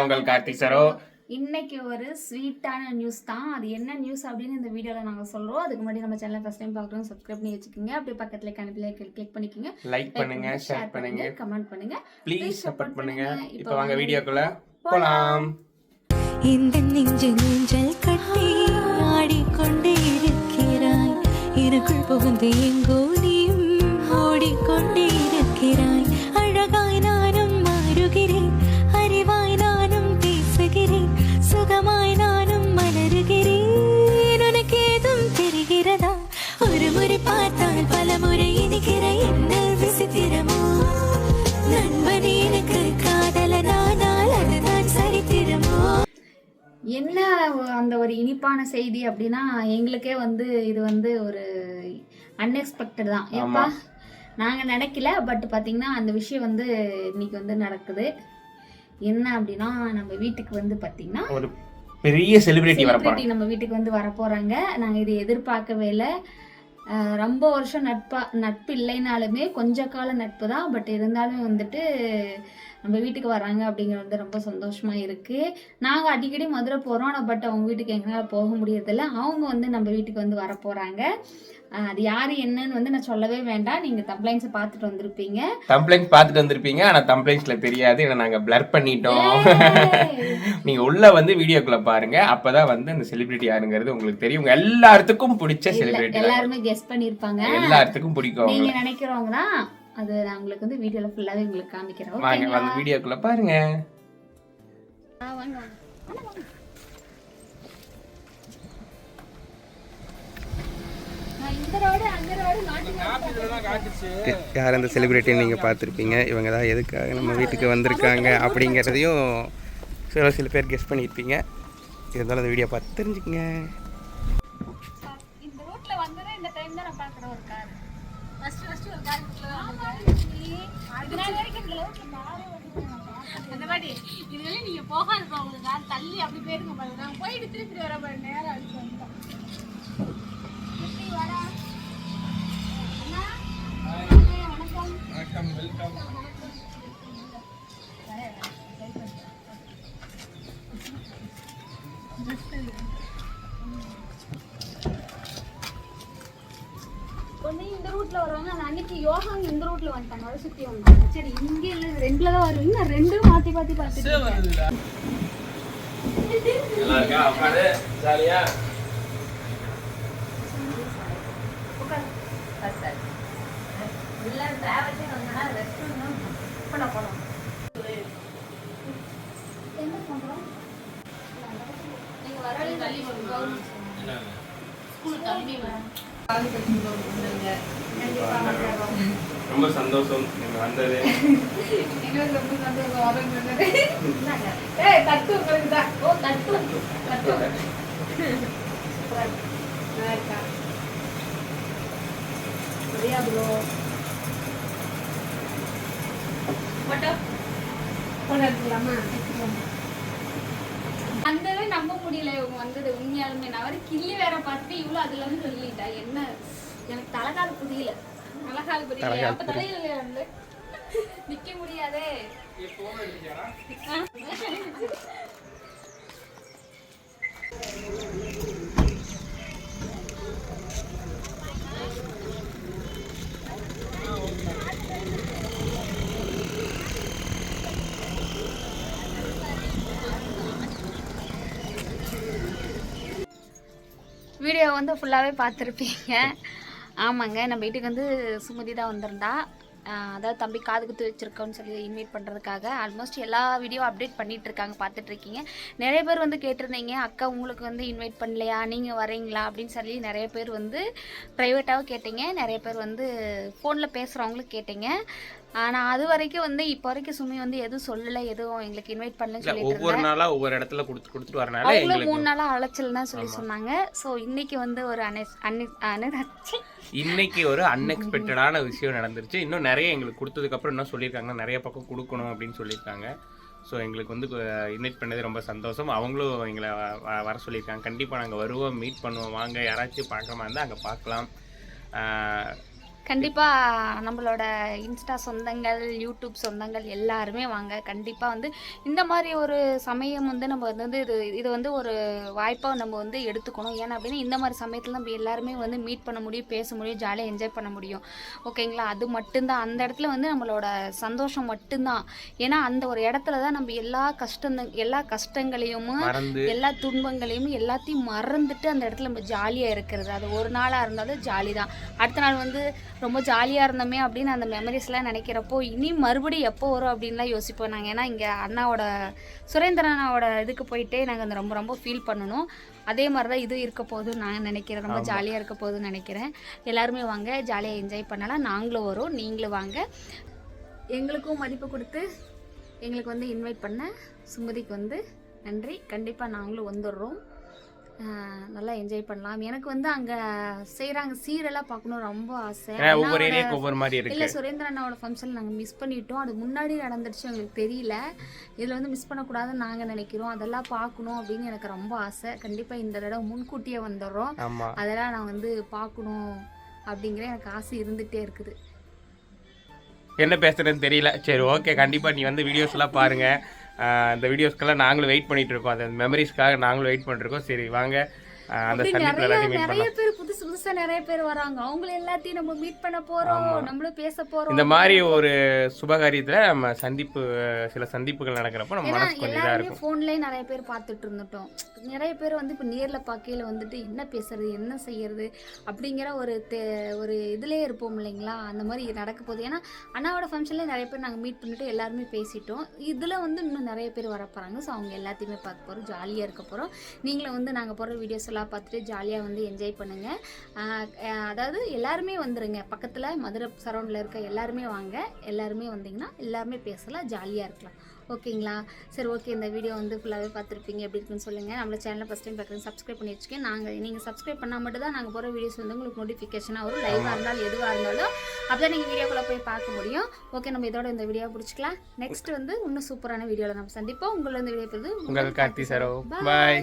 நான் உங்கள் கார்த்திக் சரோ? இன்னைக்கு ஒரு ஸ்வீட்டான நியூஸ் தான். அது என்ன நியூஸ் அப்படின்னு இந்த வீடியோவில் நாங்கள் சொல்கிறோம் அதுக்கு முன்னாடி நம்ம சேனல் ஃபஸ்ட் டைம் பார்க்குறோம் சப்ஸ்கிரைப் பண்ணி வச்சுக்கோங்க. அப்படியே பக்கத்தில் கணப்பில் கிளிக் பண்ணிக்கோங்க. லைக் பண்ணுங்க ஷேர் பண்ணுங்க. கமெண்ட் பண்ணுங்க. ப்ளீஸ் சப்போர்ட் பண்ணுங்க. இப்போ வாங்க வீடியோக்குள்ள போலாம். இந்த நெஞ்சு நெஞ்சல் கட்டி இனிப்பான செய்தி அப்படின்னா எங்களுக்கே வந்து இது வந்து ஒரு அன்எக்ஸ்பெக்டட் தான். ஏப்பா நாங்கள் நினைக்கல பட் பார்த்தீங்கன்னா அந்த விஷயம் வந்து இன்னைக்கு வந்து நடக்குது. என்ன அப்படின்னா நம்ம வீட்டுக்கு வந்து பார்த்தீங்கன்னா ஒரு பெரிய செலிபிரிட்டி நம்ம வீட்டுக்கு வந்து வர போறாங்க நாங்க இது எதிர்பார்க்கவே இல்லை. ரொம்ப வருஷம் நட்பா நட்பு இல்லைனாலுமே கொஞ்ச கால நட்பு தான். பட் இருந்தாலும் வந்துட்டு நம்ம வீட்டுக்கு வராங்க அப்படிங்கிறது வந்து ரொம்ப சந்தோஷமா இருக்கு. நாங்க அடிக்கடி மதுரை போறோம். ஆனால் பட் அவங்க வீட்டுக்கு எங்கேனால போக முடியறதில்ல. அவங்க வந்து நம்ம வீட்டுக்கு வந்து வர போறாங்க அது யாரு என்னன்னு வந்து நான் சொல்லவே வேண்டாம். நீங்க கம்ப்ளைண்ட்ஸை பார்த்துட்டு வந்திருப்பீங்க. கம்ப்ளைண்ட் பார்த்துட்டு வந்திருப்பீங்க. ஆனா கம்ப்ளைண்ட்ஸ்ல தெரியாது. ஏன்னா நாங்க பிளர் பண்ணிட்டோம். நீங்க உள்ள வந்து வீடியோக்குள்ள பாருங்க. அப்பதான் வந்து அந்த செலிபிரிட்டி யாருங்கிறது உங்களுக்கு தெரியும். உங்க எல்லாத்துக்கும் பிடிச்ச செலிபிரிட்டி எல்லாருமே கெஸ் பண்ணிருப்பாங்க. எல்லாத்துக்கும் பிடிக்கும் நீங்க நினைக்கிறவங்க தான் அது நான் உங்களுக்கு வந்து வீடியோல ஃபுல்லாவே உங்களுக்கு காமிக்கிறேன். வாங்க? வந்து வீடியோக்குள்ள பாருங்க. வாங்க வாங்க. யார் அந்த செலிபிரிட்டி நீங்கள் பார்த்துருப்பீங்க? இவங்க தான் எதுக்காக நம்ம வீட்டுக்கு வந்திருக்காங்க அப்படிங்கிறதையும் சில சில பேர் கெஸ் பண்ணியிருப்பீங்க. இருந்தாலும் அந்த வீடியோ பார்த்து தெரிஞ்சுக்கங்க. அந்த மாதிரி நீங்க போகாது உங்களுக்கு நான் தள்ளி அப்படி போயிருங்க பாருங்க. நான் போயிட்டு திருப்பி வர பாருங்க. நேரம் அடிச்சு ஒண்ணு இந்த ரூட்ல வருவாங்க. அந்த அன்னைக்கு யோகா இந்த ரூட்ல வந்துட்டாங்க. அதை சுத்தி வந்தாங்க. சரி இங்க இல்ல ரெண்டுல தான் வருவீங்க நான் ரெண்டும் மாத்தி மாத்தி பார்த்துட்டு. உட்காரு. சரி, சரி. இல்ல டிராவல்ஸே வந்தா ரெஸ்ட் ரூம் பண்ண போறோம் என்ன பண்றோம் நீங்க வர தள்ளி ஸ்கூல் தம்பி ரொம்ப சந்தோஷம். நீங்கள் வந்தது. எங்களுக்கு ரொம்ப சந்தோஷம். வரங்க ஏய் தட்டு உங்களுக்கு தான் ஓ தட்டு. தட்டு. நல்லா இருக்கா? சரியா ப்ரோ? போட்டோ? போட்டோ எடுத்துக்கலாமா அந்தவே நம்ப முடியல இவங்க வந்தது உண்மையாலுமே. நான் வரை கிள்ளி வேற பார்த்துட்டு இவ்வளோ அதுல இருந்து சொல்லிட்டா. என்ன? எனக்கு தலைகால் புரியல. அழகால் புரியல. தலைகால் அப்ப தலையில வந்து நிக்க முடியாதே. வீடியோ வந்து ஃபுல்லாகவே பார்த்துருப்பீங்க. ஆமாங்க நம்ம வீட்டுக்கு வந்து சுமதி தான் வந்திருந்தா. அதாவது தம்பி காது குத்து வச்சுருக்கோன்னு சொல்லி இன்வைட் பண்ணுறதுக்காக ஆல்மோஸ்ட் எல்லா வீடியோ அப்டேட் பண்ணிகிட்டு இருக்காங்க பார்த்துட்ருக்கீங்க நிறைய பேர் வந்து கேட்டிருந்தீங்க அக்கா உங்களுக்கு வந்து இன்வைட் பண்ணலையா? நீங்கள் வரீங்களா அப்படின்னு சொல்லி நிறைய பேர் வந்து ப்ரைவேட்டாகவும் கேட்டீங்க. நிறைய பேர் வந்து ஃபோனில் பேசுகிறவங்களும் கேட்டீங்க. ஆனால் அது வரைக்கும் வந்து இப்போ வரைக்கும் சுமி வந்து எதுவும் சொல்லலை எதுவும் எங்களுக்கு இன்வைட் பண்ணலன்னு சொல்லிட்டு ஒவ்வொரு இருந்தாங்க நாளா ஒவ்வொரு இடத்துல கொடுத்து கொடுத்துட்டு வரனால அவங்களும் மூணு நாளா அலைச்சல் தான் சொல்லி சொன்னாங்க. ஸோ இன்னைக்கு வந்து ஒரு இன்னைக்கு ஒரு அன்எக்ஸ்பெக்டடான விஷயம் நடந்துருச்சு. இன்னும் நிறைய எங்களுக்கு கொடுத்ததுக்கு அப்புறம் இன்னும் சொல்லியிருக்காங்க. நிறைய பக்கம் கொடுக்கணும் அப்படின்னு சொல்லியிருக்காங்க. ஸோ எங்களுக்கு வந்து இன்வைட் பண்ணது ரொம்ப சந்தோஷம். அவங்களும் எங்களை வர சொல்லியிருக்காங்க. கண்டிப்பாக நாங்கள் வருவோம் மீட் பண்ணுவோம். வாங்க யாராச்சும் பார்க்குற மாதிரி இருந்தால் அங்கே பார்க்கலாம். கண்டிப்பாக நம்மளோட இன்ஸ்டா சொந்தங்கள் யூடியூப் சொந்தங்கள் எல்லாருமே வாங்க. கண்டிப்பாக வந்து இந்த மாதிரி ஒரு சமயம் வந்து நம்ம வந்து இது இது வந்து ஒரு வாய்ப்பாக நம்ம வந்து எடுத்துக்கணும். ஏன்னா அப்படின்னா இந்த மாதிரி சமயத்தில் நம்ம எல்லாருமே வந்து மீட் பண்ண முடியும் பேச முடியும் ஜாலியாக என்ஜாய் பண்ண முடியும். ஓகேங்களா அது மட்டும்தான். அந்த இடத்துல வந்து நம்மளோட சந்தோஷம் மட்டும்தான். ஏன்னா அந்த ஒரு இடத்துல தான் நம்ம எல்லா கஷ்டம் எல்லா கஷ்டங்களையும் எல்லா துன்பங்களையும் எல்லாத்தையும் மறந்துட்டு அந்த இடத்துல நம்ம ஜாலியாக இருக்கிறது. அது ஒரு நாளாக இருந்தாலும் ஜாலி தான். அடுத்த நாள் வந்து ரொம்ப ஜாலியாக இருந்தோமே அப்படின்னு அந்த மெமரிஸ்லாம் நினைக்கிறப்போ இனி மறுபடியும் எப்போ வரும் அப்படின்லாம் யோசிப்போம் நாங்கள் ஏன்னா இங்கே அண்ணாவோட சுரேந்திரன் அண்ணாவோட இதுக்கு போயிட்டே நாங்கள் அந்த ரொம்ப ரொம்ப ஃபீல் பண்ணணும். அதே மாதிரி தான் இது இருக்க போதும் நான் நினைக்கிறேன். ரொம்ப ஜாலியாக இருக்க போதுன்னு நினைக்கிறேன். எல்லாருமே வாங்க ஜாலியாக என்ஜாய் பண்ணலாம். நாங்களும் வரோம். நீங்களும் வாங்க. எங்களுக்கும் மதிப்பு கொடுத்து எங்களுக்கு வந்து இன்வைட் பண்ண சுமதிக்கு வந்து நன்றி. கண்டிப்பாக நாங்களும் வந்துடுறோம். நல்லா என்ஜாய் பண்ணலாம். எனக்கு வந்து அங்கே செய்கிறாங்க சீரெல்லாம் பார்க்கணும் ரொம்ப ஆசை. ஒவ்வொரு ஏரியாவுக்கு ஒவ்வொரு மாதிரி இல்லை இருக்கு சுரேந்திர அண்ணாவோட ஃபங்க்ஷன் நாங்கள் மிஸ் பண்ணிட்டோம். அது முன்னாடி நடந்துருச்சு எங்களுக்கு தெரியல. இதில் வந்து மிஸ் பண்ணக்கூடாதுன்னு நாங்கள் நினைக்கிறோம். அதெல்லாம் பார்க்கணும் அப்படின்னு எனக்கு ரொம்ப ஆசை. கண்டிப்பாக இந்த தடவை முன்கூட்டியே வந்துடுறோம். அதெல்லாம் நான் வந்து பார்க்கணும் அப்படிங்கிற எனக்கு ஆசை இருந்துகிட்டே இருக்குது. என்ன பேசுறதுன்னு தெரியல. சரி ஓகே கண்டிப்பா நீ வந்து வீடியோஸ் எல்லாம் பாருங்க. இந்த வீடியோஸ்க்கெல்லாம் நாங்களும் வெயிட் பண்ணிட்டு இருக்கோம். அந்த மெமரிஸ்க்காக நாங்களும் வெயிட் பண்ணிட்டு இருக்கோம். சரி வாங்க. அந்த சந்திப்பில் எல்லாத்தையும் மீட் பண்ணலாம். புதுசு புதுசா நிறைய பேர் வராங்க. அவங்கள எல்லாத்தையும் நம்ம மீட் பண்ண போறோம். நம்மளும் பேச போறோம். இந்த மாதிரி ஒரு சுபகாரியத்துல நம்ம சந்திப்பு சில சந்திப்புகள் நடக்கிறப்போ நம்ம மனசு கொஞ்சம் இதா இருக்கும். ஃபோன்லேயே நிறைய பேர் பார்த்துட்டு இருந்துட்டோம். நிறைய பேர் வந்து இப்போ நேரில் பார்க்கையில வந்துட்டு என்ன பேசுறது என்ன செய்யறது அப்படிங்கிற ஒரு தே ஒரு இதுலேயே இருப்போம் இல்லைங்களா? அந்த மாதிரி நடக்க போகுது. ஏன்னா அண்ணாவோட ஃபங்க்ஷன்லேயே நிறைய பேர் நாங்கள் மீட் பண்ணிட்டு எல்லாருமே பேசிட்டோம். இதில் வந்து இன்னும் நிறைய பேர் வர ஸோ அவங்க எல்லாத்தையுமே பார்க்க போகிறோம் ஜாலியாக இருக்க போகிறோம் நீங்களும் வந்து நாங்கள் போகிற வீடியோஸ் எல்லாம் பார்த்துட்டு ஜாலியாக வந்து என்ஜாய் பண்ணுங்கள் அதாவது எல்லாருமே வந்துருங்க. பக்கத்தில் மதுரை சரௌண்டில் இருக்க எல்லாருமே வாங்க. எல்லாருமே வந்தீங்கன்னா எல்லாருமே பேசலாம் ஜாலியாக இருக்கலாம். ஓகேங்களா? சரி ஓகே இந்த வீடியோ வந்து ஃபுல்லாகவே பார்த்துருப்பீங்க. எப்படி இருக்குன்னு சொல்லுங்கள் நம்மள சேனலை ஃபஸ்ட் டைம் பார்க்குறது சப்ஸ்கிரைப் பண்ணி வச்சுக்கேன் நாங்கள் நீங்கள் சப்ஸ்கிரைப் பண்ணால் மட்டும் தான் நாங்கள் போகிற வீடியோஸ் வந்து உங்களுக்கு நோட்டிஃபிகேஷனாக வரும். லைவாக இருந்தாலும் எதுவாக இருந்தாலும் அப்போ நீங்கள் வீடியோக்குள்ளே போய் பார்க்க முடியும். ஓகே நம்ம இதோட இந்த வீடியோ பிடிச்சிக்கலாம் நெக்ஸ்ட் வந்து இன்னும் சூப்பரான வீடியோவில் நம்ம சந்திப்போம். உங்களை இந்த வீடியோ பெறுது உங்கள் கார்த்தி சரோ. பாய்